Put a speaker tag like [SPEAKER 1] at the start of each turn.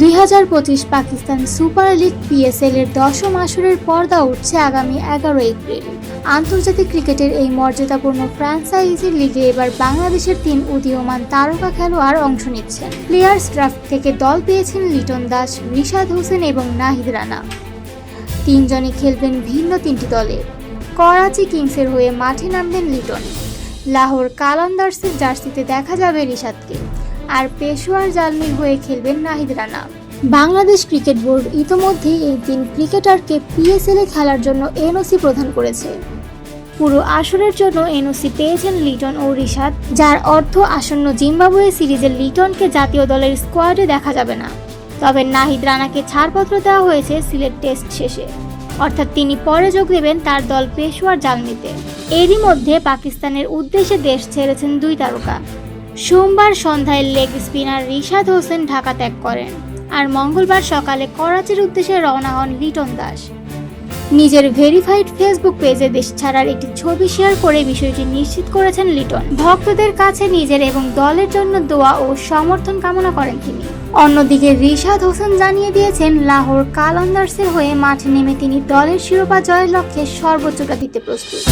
[SPEAKER 1] দুই হাজার পঁচিশ পাকিস্তান সুপার লিগ পিএসএল এর দশম আসরের পর্দা উঠছে আগামী এগারো এপ্রিল। আন্তর্জাতিক ক্রিকেটের এই মর্যাদাপূর্ণ ফ্র্যাঞ্চাইজি লিগে এবার বাংলাদেশের তিন উদীয়মান তারকা খেলোয়াড় অংশ নিচ্ছেন। প্লেয়ার্স ড্রাফট থেকে দল পেয়েছেন লিটন দাস, রিশাদ হোসেন এবং নাহিদ রানা। তিনজনই খেলবেন ভিন্ন তিনটি দলে। করাচি কিংসের হয়ে মাঠে নামবেন লিটন। লাহোর কালান্দার্সের জার্সিতে দেখা যাবে রিশাদকে। আর পেশোয়ার জালমির হয়ে খেলবেন নাহিদ রানা। বাংলাদেশ ক্রিকেট বোর্ড ইতোমধ্যেই এই তিন ক্রিকেটারকে পিএসএল খেলার জন্য এনওসি প্রদান করেছে। পুরো আসরের জন্য এনওসি পেয়েছেন লিটন ও রিশাদ, যার অর্থ আসন্ন জিম্বাবুয়ে সিরিজে লিটনকে জাতীয় দলের স্কোয়াডে দেখা যাবে না। তবে নাহিদ রানাকে ছাড়পত্র দেওয়া হয়েছে সিলেট টেস্ট শেষে। অর্থাৎ তিনি পরে যোগ দেবেন তার দল পেশোয়ার জালমিতে। এরই মধ্যে পাকিস্তানের উদ্দেশ্যে দেশ ছেড়েছেন দুই তারকা। সোমবার সন্ধ্যায় লেগ স্পিনার রিশাদ হোসেন ঢাকা ত্যাগ করেন আর মঙ্গলবার সকালে করাচির উদ্দেশ্যে রওনা হন লিটন দাস। নিজের ভেরিফাইড ফেসবুক পেজে দেশ ছাড়ার একটি ছবি শেয়ার করে বিষয়টি নিশ্চিত করেছেন লিটন। ভক্তদের কাছে নিজের এবং দলের জন্য দোয়া ও সমর্থন কামনা করেন তিনি। অন্যদিকে রিশাদ হোসেন জানিয়ে দিয়েছেন, লাহোর কালান্দার্সের হয়ে মাঠে নেমে তিনি দলের শিরোপা জয়ের লক্ষ্যে সর্বোচ্চটা দিতে প্রস্তুত।